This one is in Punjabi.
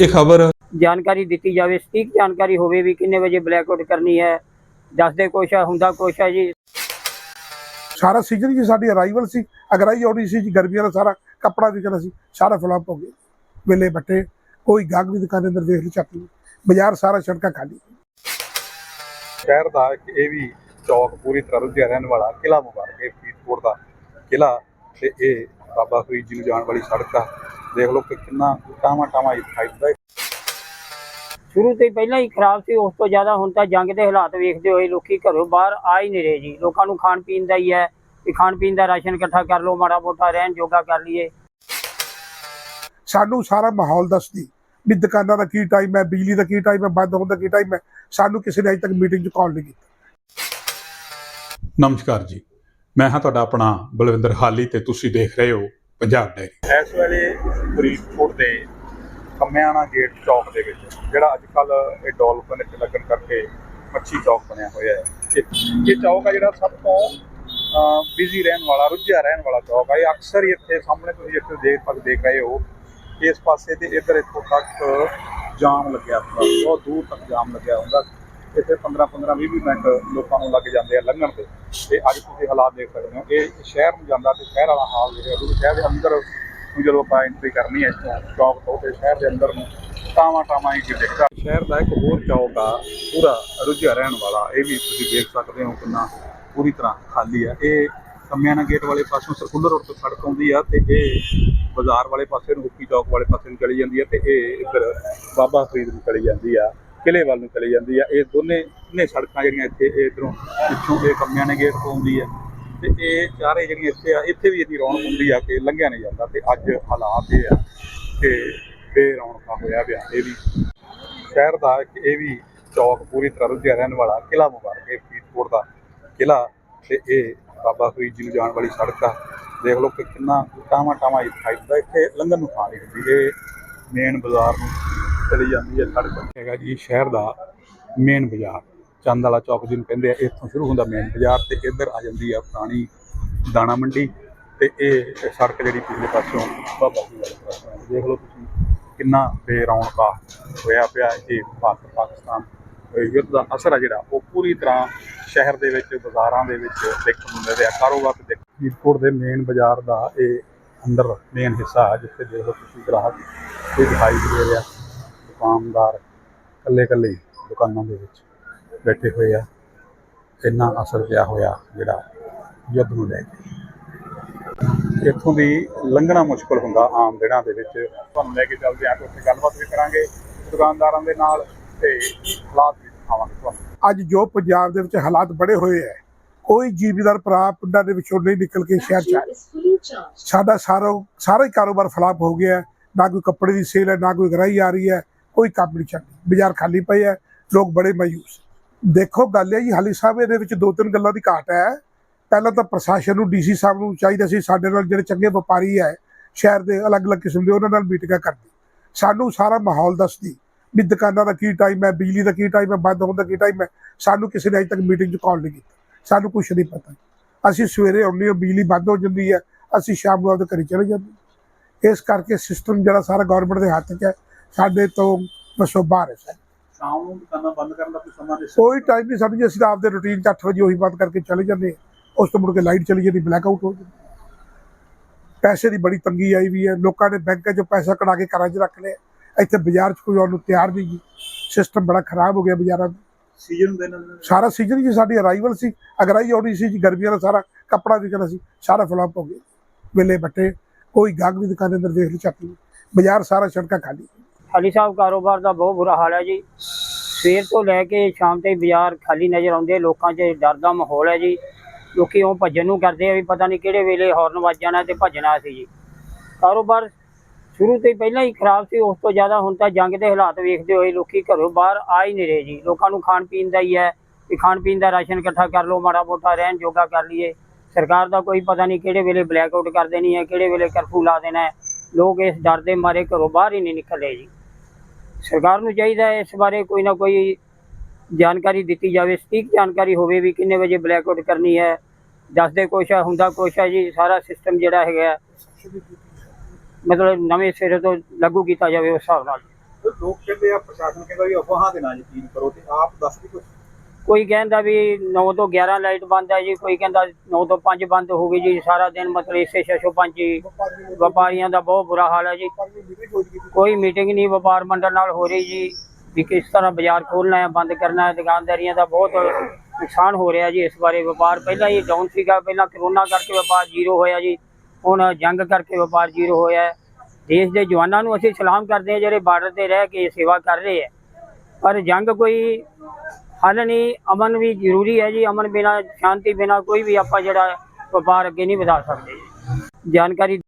ਇਹ ਖਬਰ ਜਾਣਕਾਰੀ ਦਿੱਤੀ ਜਾਵੇ ਸਟੀਕ ਜਾਣਕਾਰੀ ਹੋਵੇ ਵੀ ਕਿੰਨੇ ਵਜੇ ਬਲੈਕਆਊਟ ਕਰਨੀ ਹੈ ਦੱਸਦੇ ਕੁਛ ਹੈ ਹੁੰਦਾ ਕੁਛ ਹੈ ਜੀ। ਸਾਰਾ ਸੀਜ਼ਨ ਜੀ ਸਾਡੀ ਅਰਾਈਵਲ ਸੀ ਅਗਰਾਈ ਆਉਣੀ ਸੀ ਜੀ ਗਰਮੀਆਂ ਦਾ ਸਾਰਾ ਕੱਪੜਾ ਵਿਕਣਾ ਸੀ ਸਾਰਾ ਫਲੱਪ ਹੋ ਗਿਆ। ਵੇਲੇ ਬੱਟੇ ਕੋਈ ਗਾਹਕ ਵੀ ਦੁਕਾਨ ਅੰਦਰ ਦੇਖ ਲਈ ਚੱਕੀ ਬਾਜ਼ਾਰ ਸਾਰਾ ਸੜਕਾਂ ਖਾਲੀ। ਸ਼ਹਿਰ ਦਾ ਇੱਕ ਇਹ ਵੀ ਚੌਕ ਪੂਰੀ ਤਰ੍ਹਾਂ ਰੁੱਝਿਆ ਰਹਿਣ ਵਾਲਾ ਕਿਲਾ ਮੁਬਾਰਕ ਇਹ ਫਰੀਦਕੋਟ ਦਾ ਕਿਲਾ ਤੇ ਇਹ ਬਾਬਾ ਫਰੀਦ ਜੀ ਨੂੰ ਜਾਣ ਵਾਲੀ ਸੜਕ ਆ। ਦੇਖ ਲਓ ਕਿ ਕਿੰਨਾ ਟਾਵਾਂ ਟਾਵਾਂ ਦਿੰਦਾ ਹੈ। ਸ਼ੁਰੂ ਤੋਂ ਹੀ ਪਹਿਲਾਂ ਹੀ ਖਰਾਬ ਸੀ ਉਸ ਤੋਂ ਜ਼ਿਆਦਾ ਹੁਣ ਤਾਂ ਜੰਗ ਦੇ ਹਾਲਾਤ ਵੇਖਦੇ ਹੋਏ ਲੋਕੀ ਘਰੋਂ ਬਾਹਰ ਆ ਹੀ ਨਹੀਂ ਰਹੇ ਜੀ। ਲੋਕਾਂ ਨੂੰ ਖਾਣ ਪੀਣ ਦਾ ਹੀ ਹੈ ਕਿ ਖਾਣ ਪੀਣ ਦਾ ਰਾਸ਼ਨ ਇਕੱਠਾ ਕਰ ਲਓ ਮਾੜਾ ਮੋਟਾ ਰਹਿਣ ਜੋਗਾ ਕਰ ਲਈਏ। ਸਾਨੂੰ ਸਾਰਾ ਮਾਹੌਲ ਦੱਸਦੀ ਵੀ ਦੁਕਾਨਾਂ ਦਾ ਕੀ ਟਾਈਮ ਹੈ ਬਿਜਲੀ ਦਾ ਕੀ ਟਾਈਮ ਹੈ ਬੰਦ ਹੋਣ ਦਾ ਕੀ ਟਾਈਮ ਹੈ। ਸਾਨੂੰ ਕਿਸੇ ਨੇ ਅਜੇ ਤੱਕ ਮੀਟਿੰਗ 'ਚ ਕਾਲ ਨਹੀਂ ਕੀਤੀ। ਨਮਸਕਾਰ ਜੀ। ਮੈਂ ਹਾਂ ਤੁਹਾਡਾ ਆਪਣਾ ਬਲਵਿੰਦਰ ਹਾਲੀ ਤੇ ਤੁਸੀਂ ਦੇਖ ਰਹੇ ਹੋ ਪੰਜਾਬ ਡਾਇਰੀ ਇਸ ਵੇਲੇ ਫਰੀਦਕੋਟ ਦੇ ਕੰਮਿਆਣਾ ਗੇਟ ਚੌਕ ਦੇ ਵਿੱਚ, ਜਿਹੜਾ ਅੱਜ ਕੱਲ ਇਹ ਡੋਲਫਿਨ ਇੱਥੇ ਲੱਗਣ ਕਰਕੇ ਮੱਛੀ ਚੌਕ ਬਣਿਆ ਹੋਇਆ ਹੈ। ਇਹ ਚੌਕ ਆ ਜਿਹੜਾ ਸਭ ਤੋਂ ਬਿਜ਼ੀ ਰਹਿਣ ਵਾਲਾ, ਰੁੱਝਿਆ ਰਹਿਣ ਵਾਲਾ ਚੌਕ ਆ। ਇਹ ਅਕਸਰ ਹੀ ਇੱਥੇ ਸਾਹਮਣੇ ਤੁਸੀਂ ਇੱਥੇ ਦੇਖ ਤੱਕ ਦੇਖ ਰਹੇ ਹੋ। ਇਸ ਪਾਸੇ ਤੇ ਇੱਧਰ ਇੱਥੋਂ ਤੱਕ ਜਾਮ ਲੱਗਿਆ ਹੁੰਦਾ ਬਹੁਤ ਦੂਰ ਤੱਕ ਜਾਮ ਲੱਗਿਆ ਹੁੰਦਾ ਇੱਥੇ 15 15 20 20 ਮਿੰਟ ਲੋਕਾਂ ਨੂੰ ਲੱਗ ਜਾਂਦੇ ਆ ਲੰਘਣ ਦੇ ਤੇ ਅੱਜ ਤੁਸੀਂ ਹਾਲਾਤ ਦੇਖ ਸਕਦੇ ਹੋ। ਇਹ ਸ਼ਹਿਰ ਨੂੰ ਜਾਂਦਾ ਤੇ ਸ਼ਹਿਰ ਵਾਲਾ ਹਾਲ ਜਿਹੜਾ ਉਹ ਸ਼ਹਿਰ ਦੇ ਅੰਦਰ ਨੂੰ ਜਦੋਂ ਆਪਾਂ ਐਂਟਰੀ ਕਰਨੀ ਹੈ, ਇੱਥੋਂ ਚੌਕ ਤੋਂ ਤੇ ਸ਼ਹਿਰ ਦੇ ਅੰਦਰ ਨੂੰ ਟਾਵਾਂ ਟਾਵਾਂ ਹੀ ਦਿਖਦਾ। ਸ਼ਹਿਰ ਦਾ ਇੱਕ ਹੋਰ ਚੌਕ ਆ, ਪੂਰਾ ਰੁੱਝਿਆ ਰਹਿਣ ਵਾਲਾ। ਇਹ ਵੀ ਤੁਸੀਂ ਦੇਖ ਸਕਦੇ ਹੋ ਕਿੰਨਾ ਪੂਰੀ ਤਰ੍ਹਾਂ ਖਾਲੀ ਆ। ਇਹ ਕੰਮਿਆਣਾ ਗੇਟ ਵਾਲੇ ਪਾਸੋਂ ਸਰਕੂਲਰ ਰੋਡ ਤੋਂ ਸੜਕ ਆਉਂਦੀ ਆ ਤੇ ਇਹ ਬਾਜ਼ਾਰ ਵਾਲੇ ਪਾਸੇ ਨੂੰ ਹੁੱਕੀ ਚੌਕ ਵਾਲੇ ਪਾਸੇ ਨੂੰ ਚਲੀ ਜਾਂਦੀ ਆ ਤੇ ਇਹ ਇੱਧਰ ਬਾਬਾ ਫਰੀਦ ਨੂੰ ਚਲੀ ਜਾਂਦੀ ਆ ਕਿਲੇ ਵੱਲ ਨੂੰ ਚਲੀ ਜਾਂਦੀ ਆ। ਇਹ ਦੋਨੇ ਤਿੰਨੇ ਸੜਕਾਂ ਜਿਹੜੀਆਂ ਇੱਥੇ, ਇਹ ਇੱਧਰੋਂ ਪਿੱਛੋਂ ਇਹ ਨੇ ਗੇਟ ਤੋਂ ਆਉਂਦੀ ਆ ਤੇ ਇਹ ਚਾਰੇ ਜਿਹੜੀਆਂ ਇੱਥੇ ਆ, ਇੱਥੇ ਵੀ ਇੰਨੀ ਰੌਣਕ ਹੁੰਦੀ ਆ ਕਿ ਲੰਘਿਆ ਨਹੀਂ ਜਾਂਦਾ ਤੇ ਅੱਜ ਹਾਲਾਤ ਇਹ ਆ ਕਿ ਬੇਰੌਣਕਾਂ ਹੋਇਆ ਪਿਆ। ਇਹ ਵੀ ਸ਼ਹਿਰ ਦਾ ਇੱਕ, ਇਹ ਵੀ ਚੌਕ ਪੂਰੀ ਤਰ੍ਹਾਂ ਰੁਝਿਆ ਰਹਿਣ ਵਾਲਾ ਕਿਲਾ ਮੁਬਾਰਕ ਇਹ ਫਰੀਦਕੋਟ ਦਾ ਕਿਲਾ ਤੇ ਇਹ ਬਾਬਾ ਫਰੀਦ ਜੀ ਨੂੰ ਜਾਣ ਵਾਲੀ ਸੜਕ ਆ। ਦੇਖ ਲਓ ਕਿ ਕਿੰਨਾ ਟਾਵਾਂ ਟਾਵਾਂ ਦਿਖਾਈ ਦਿੰਦਾ ਇੱਥੇ ਲੰਘਣ ਨੂੰ ਥਾਂ ਨਹੀਂ ਹੁੰਦੀ। ਇਹ ਮੇਨ ਬਾਜ਼ਾਰ ਨੂੰ ਚਲੀ ਜਾਂਦੀ ਹੈ ਸੜਕ। ਹੈਗਾ ਜੀ ਸ਼ਹਿਰ ਦਾ ਮੇਨ ਬਾਜ਼ਾਰ। ਚੰਦ ਵਾਲਾ ਚੌਕ ਜਿਹਨੂੰ ਕਹਿੰਦੇ ਆ, ਇੱਥੋਂ ਸ਼ੁਰੂ ਹੁੰਦਾ ਮੇਨ ਬਾਜ਼ਾਰ ਤੇ ਇੱਧਰ ਆ ਜਾਂਦੀ ਆ ਪੁਰਾਣੀ ਦਾਣਾ ਮੰਡੀ ਤੇ ਇਹ ਸੜਕ ਜਿਹੜੀ ਪਿਛਲੇ ਪਾਸੋਂ ਬਾਬਾ ਜੀ ਵਾਲੇ ਪਾਸੋਂ ਦੇਖ ਲਓ ਤੁਸੀਂ ਕਿੰਨਾ ਬੇਰੌਣਕਾ ਹੋਇਆ ਪਿਆ ਇਹ ਭਾਰਤ ਪਾਕਿਸਤਾਨ ਯੁੱਧ ਦਾ ਅਸਰ ਆ ਜਿਹੜਾ, ਉਹ ਪੂਰੀ ਤਰ੍ਹਾਂ ਸ਼ਹਿਰ ਦੇ ਵਿੱਚ, ਬਾਜ਼ਾਰਾਂ ਦੇ ਵਿੱਚ ਦੇਖਣ ਨੂੰ ਮਿਲ ਰਿਹਾ, ਕਾਰੋਬਾਰ ਤੇ ਦੇਖ ਫਰੀਦਕੋਟ ਦੇ ਮੇਨ ਬਾਜ਼ਾਰ ਦਾ ਇਹ ਅੰਦਰ ਮੇਨ ਹਿੱਸਾ ਹੈ, ਜਿੱਥੇ ਦੇਖ ਲਓ ਤੁਸੀਂ ਗ੍ਰਾਹਕ ਇਹ ਦਿਖਾਈ ਦੇ ਰਿਹਾ ਦੁਕਾਨਦਾਰ ਇਕੱਲੇ ਇਕੱਲੇ ਦੁਕਾਨਾਂ ਦੇ ਵਿੱਚ। ਬੈਠੇ ਹੋਏ ਆ। ਇੰਨਾ ਅਸਰ ਪਿਆ ਹੋਇਆ ਜਿਹੜਾ ਯੁੱਧ ਨੂੰ ਲੈ ਕੇ। ਇੱਥੋਂ ਦੀ ਲੰਘਣਾ ਮੁਸ਼ਕਲ ਹੁੰਦਾ ਆਮ ਦਿਨਾਂ ਦੇ ਵਿੱਚ। ਤੁਹਾਨੂੰ ਲੈ ਕੇ ਚੱਲਦੇ ਆ ਉੱਥੇ ਗੱਲਬਾਤ ਵੀ ਕਰਾਂਗੇ ਦੁਕਾਨਦਾਰਾਂ ਦੇ ਨਾਲ ਤੇ ਹਾਲਾਤ ਵੀ ਦਿਖਾਵਾਂਗੇ ਤੁਹਾਨੂੰ। ਅੱਜ ਜੋ ਪੰਜਾਬ ਦੇ ਵਿੱਚ ਹਾਲਾਤ ਬੜੇ ਹੋਏ ਹੈ ਕੋਈ ਜੀਵੀਦਾਰ ਭਰਾ ਪਿੰਡਾਂ ਦੇ ਵਿੱਚੋਂ ਨਹੀਂ ਨਿਕਲ ਕੇ ਸ਼ਹਿਰ ਚ ਆਏ ਸਾਡਾ ਸਾਰਾ ਸਾਰਾ ਹੀ ਕਾਰੋਬਾਰ ਫਲਾਪ ਹੋ ਗਿਆ ਹੈ। ਨਾ ਕੋਈ ਕੱਪੜੇ ਦੀ ਸੇਲ ਹੈ ਨਾ ਕੋਈ ਗਰਾਈ ਆ ਰਹੀ ਹੈ ਕੋਈ ਕੰਮ ਨਹੀਂ ਚੱਲ ਬਾਜ਼ਾਰ ਖਾਲੀ ਪਏ ਹੈ ਲੋਕ ਬੜੇ ਮਾਯੂਸ। ਦੇਖੋ, ਗੱਲ ਇਹ ਜੀ, ਹਾਲੀ ਸਾਹਿਬ ਇਹਦੇ ਵਿੱਚ ਦੋ ਤਿੰਨ ਗੱਲਾਂ ਦੀ ਘਾਟ ਹੈ। ਪਹਿਲਾਂ ਤਾਂ ਪ੍ਰਸ਼ਾਸਨ ਨੂੰ ਡੀਸੀ ਸਾਹਿਬ ਨੂੰ ਚਾਹੀਦਾ ਸੀ, ਸਾਡੇ ਨਾਲ ਜਿਹੜੇ ਚੰਗੇ ਵਪਾਰੀ ਹੈ, ਸ਼ਹਿਰ ਦੇ ਅਲੱਗ-ਅਲੱਗ ਕਿਸਮ ਦੇ, ਉਹਨਾਂ ਨਾਲ ਮੀਟਿੰਗਾਂ ਕਰਦੀ ਸਾਨੂੰ ਸਾਰਾ ਮਾਹੌਲ ਦੱਸਦੀ ਵੀ ਦੁਕਾਨਾਂ ਦਾ ਕੀ ਟਾਈਮ ਹੈ, ਬਿਜਲੀ ਦਾ ਕੀ ਟਾਈਮ ਹੈ, ਬੰਦ ਹੋਣ ਦਾ ਕੀ ਟਾਈਮ ਹੈ। ਸਾਨੂੰ ਕਿਸੇ ਨੇ ਅਜੇ ਤੱਕ ਮੀਟਿੰਗ 'ਚ ਕਾਲ ਨਹੀਂ ਕੀਤਾ। ਸਾਨੂੰ ਕੁਝ ਨਹੀਂ ਪਤਾ। ਅਸੀਂ ਸਵੇਰੇ ਆਉਂਦੇ ਹਾਂ, ਬਿਜਲੀ ਬੰਦ ਹੋ ਜਾਂਦੀ ਹੈ, ਅਸੀਂ ਸ਼ਾਮ ਨੂੰ ਆਪਦੇ ਘਰੇ ਚਲੇ ਜਾਂਦੇ ਇਸ ਕਰਕੇ ਸਿਸਟਮ ਜਿਹੜਾ ਸਾਰਾ ਗਵਰਨਮੈਂਟ ਦੇ ਹੱਥ 'ਚ ਹੈ, ਸਾਡੇ ਤੋਂ ਬਸੋ ਬਾਹਰ ਹੈ ਸ਼ਾਮ ਨੂੰ ਦੁਕਾਨਾਂ ਬੰਦ ਕਰਨ ਦਾ ਕੋਈ ਸਮਾਂ ਦੇ ਕੋਈ ਟਾਈਮ ਨਹੀਂ ਜੀ ਅਸੀਂ ਤਾਂ ਆਪਦੇ ਰੁਟੀਨ 'ਚ 8 ਵਜੇ ਉਹੀ ਬੰਦ ਕਰਕੇ ਚਲੇ ਜਾਂਦੇ। ਉਸ ਤੋਂ ਮੁੜ ਕੇ ਲਾਈਟ ਚਲੀ ਜਾਂਦੀ ਬਲੈਕ ਆਊਟ ਹੋ ਜਾਂਦਾ। ਪੈਸੇ ਦੀ ਬੜੀ ਤੰਗੀ ਆਈ ਵੀ ਹੈ। ਲੋਕਾਂ ਨੇ ਬੈਂਕਾਂ 'ਚੋਂ ਪੈਸਾ ਕਢਾ ਕੇ ਘਰਾਂ 'ਚ ਰੱਖ ਲਿਆ ਇੱਥੇ ਬਾਜ਼ਾਰ 'ਚ ਕੋਈ ਆਉਣ ਨੂੰ ਤਿਆਰ ਨਹੀਂ ਜੀ ਸਿਸਟਮ ਬੜਾ ਖਰਾਬ ਹੋ ਗਿਆ ਬਾਜ਼ਾਰਾਂ ਦਾ। ਸੀਜ਼ਨ ਦੇ ਨਾਲ ਸਾਰਾ ਸੀਜ਼ਨ ਜੀ ਸਾਡੀ ਅਰਾਈਵਲ ਸੀ। ਅਗਰਾਈ ਆਉਣੀ ਸੀ ਜੀ ਗਰਮੀਆਂ ਦਾ ਸਾਰਾ ਕੱਪੜਾ ਵਿਕਣਾ ਸੀ। ਸਾਰਾ ਫਲੱਪ ਹੋ ਗਿਆ। ਵੇਲੇ ਬੱਟੇ ਕੋਈ ਗਾਹਕ ਵੀ ਦੁਕਾਨ ਅੰਦਰ ਦੇਖ ਲਈ ਚੱਕੀ ਬਾਜ਼ਾਰ ਸਾਰਾ ਸੜਕਾਂ ਖਾਲੀ। ਖਾਲੀ ਸਾਹਿਬ ਕਾਰੋਬਾਰ ਦਾ ਬਹੁਤ ਬੁਰਾ ਹਾਲ ਹੈ ਜੀ। ਸਵੇਰ ਤੋਂ ਲੈ ਕੇ ਸ਼ਾਮ ਤੱਕ ਬਾਜ਼ਾਰ ਖਾਲੀ ਨਜ਼ਰ ਆਉਂਦੇ, ਲੋਕਾਂ 'ਚ ਡਰ ਦਾ ਮਾਹੌਲ ਹੈ ਜੀ। ਲੋਕੀ ਉਹ ਭੱਜਣ ਨੂੰ ਕਰਦੇ ਆ ਵੀ ਪਤਾ ਨਹੀਂ ਕਿਹੜੇ ਵੇਲੇ ਹੌਰਨ ਵੱਜ ਜਾਣਾ ਤੇ ਭੱਜਣਾ ਸੀ ਜੀ। ਕਾਰੋਬਾਰ ਸ਼ੁਰੂ ਤੋਂ ਹੀ ਪਹਿਲਾਂ ਹੀ ਖਰਾਬ ਸੀ, ਉਸ ਤੋਂ ਜ਼ਿਆਦਾ ਹੁਣ ਤਾਂ ਜੰਗ ਦੇ ਹਾਲਾਤ ਵੇਖਦੇ ਹੋਏ ਲੋਕੀ ਘਰੋਂ ਬਾਹਰ ਆ ਹੀ ਨਹੀਂ ਰਹੇ ਜੀ। ਲੋਕਾਂ ਨੂੰ ਖਾਣ ਪੀਣ ਦਾ ਹੀ ਹੈ ਕਿ ਖਾਣ ਪੀਣ ਦਾ ਰਾਸ਼ਨ ਇਕੱਠਾ ਕਰ ਲਓ, ਮਾੜਾ ਮੋਟਾ ਰਹਿਣ ਜੋਗਾ ਕਰ ਲਈਏ। ਸਰਕਾਰ ਦਾ ਕੋਈ ਪਤਾ ਨਹੀਂ ਕਿਹੜੇ ਵੇਲੇ ਬਲੈਕ ਆਊਟ ਕਰ ਦੇਣੀ ਹੈ, ਕਿਹੜੇ ਵੇਲੇ ਕਰਫਿਊ ਲਾ ਦੇਣਾ ਹੈ। ਲੋਕ ਇਸ ਡਰ ਦੇ ਮਾਰੇ ਘਰੋਂ ਬਾਹਰ ਹੀ ਨਹੀਂ ਨਿਕਲ ਰਹੇ ਜੀ। ਸਰਕਾਰ ਨੂੰ ਚਾਹੀਦਾ ਹੈ ਇਸ ਬਾਰੇ ਕੋਈ ਨਾ ਕੋਈ ਜਾਣਕਾਰੀ ਦਿੱਤੀ ਜਾਵੇ, ਸਟੀਕ ਜਾਣਕਾਰੀ ਹੋਵੇ ਵੀ ਕਿੰਨੇ ਵਜੇ ਬਲੈਕ ਆਊਟ ਕਰਨੀ ਹੈ, ਦੱਸਦੇ ਕੁਛ ਹੈ ਹੁੰਦਾ ਕੁਛ ਹੈ ਜੀ, ਸਾਰਾ ਸਿਸਟਮ ਜਿਹੜਾ ਹੈਗਾ ਮਤਲਬ ਨਵੇਂ ਸਿਰੇ ਤੋਂ ਲਾਗੂ ਕੀਤਾ ਜਾਵੇ ਉਸ ਹਿਸਾਬ ਨਾਲ। ਲੋਕ ਕਹਿੰਦੇ ਆ ਪ੍ਰਸ਼ਾਸਨ ਕਹਿੰਦਾ ਵੀ ਅਫਵਾਹਾਂ ਤੇ ਨਾ ਯਕੀਨ ਕਰੋ ਤੇ ਆਪ ਦੱਸ ਵੀ ਕੁਝ ਕੋਈ ਕਹਿੰਦਾ ਵੀ 9 ਤੋਂ 11 ਲਾਈਟ ਬੰਦ ਹੈ ਜੀ, ਕੋਈ ਕਹਿੰਦਾ 9 ਤੋਂ 5 ਬੰਦ ਹੋ ਗਈ ਜੀ, ਸਾਰਾ ਦਿਨ ਮਤਲਬ ਇਸੇ ਛੇ ਪੰਜ ਜੀ ਵਪਾਰੀਆਂ ਦਾ ਬਹੁਤ ਬੁਰਾ ਹਾਲ ਹੈ ਜੀ। ਕੋਈ ਮੀਟਿੰਗ ਨਹੀਂ ਵਪਾਰ ਮੰਡਲ ਨਾਲ ਹੋ ਰਹੀ ਜੀ, ਵੀ ਕਿਸ ਤਰ੍ਹਾਂ ਬਾਜ਼ਾਰ ਖੋਲਣਾ ਹੈ, ਬੰਦ ਕਰਨਾ ਹੈ, ਦੁਕਾਨਦਾਰੀਆਂ ਦਾ ਬਹੁਤ ਨੁਕਸਾਨ ਹੋ ਰਿਹਾ ਜੀ ਇਸ ਬਾਰੇ ਵਪਾਰ। ਪਹਿਲਾਂ ਹੀ ਡਾਊਨ ਸੀਗਾ, ਪਹਿਲਾਂ ਕਰੋਨਾ ਕਰਕੇ ਵਪਾਰ ਜ਼ੀਰੋ ਹੋਇਆ ਜੀ, ਹੁਣ ਜੰਗ ਕਰਕੇ ਵਪਾਰ ਜ਼ੀਰੋ ਹੋਇਆ ਦੇਸ਼ ਦੇ ਜਵਾਨਾਂ ਨੂੰ ਅਸੀਂ ਸਲਾਮ ਕਰਦੇ ਹਾਂ, ਜਿਹੜੇ ਬਾਰਡਰ ਤੇ ਰਹਿ ਕੇ ਸੇਵਾ ਕਰ ਰਹੇ ਹੈ। ਪਰ ਜੰਗ ਕੋਈ ਹੱਲ ਨਹੀਂ, ਅਮਨ ਵੀ ਜ਼ਰੂਰੀ ਹੈ ਜੀ, ਅਮਨ ਬਿਨਾ, ਸ਼ਾਂਤੀ ਬਿਨਾ ਕੋਈ ਵੀ ਆਪਾਂ ਜਿਹੜਾ ਵਪਾਰ ਅੱਗੇ ਨਹੀਂ ਵਧਾ ਸਕਦੇ। ਜਾਣਕਾਰੀ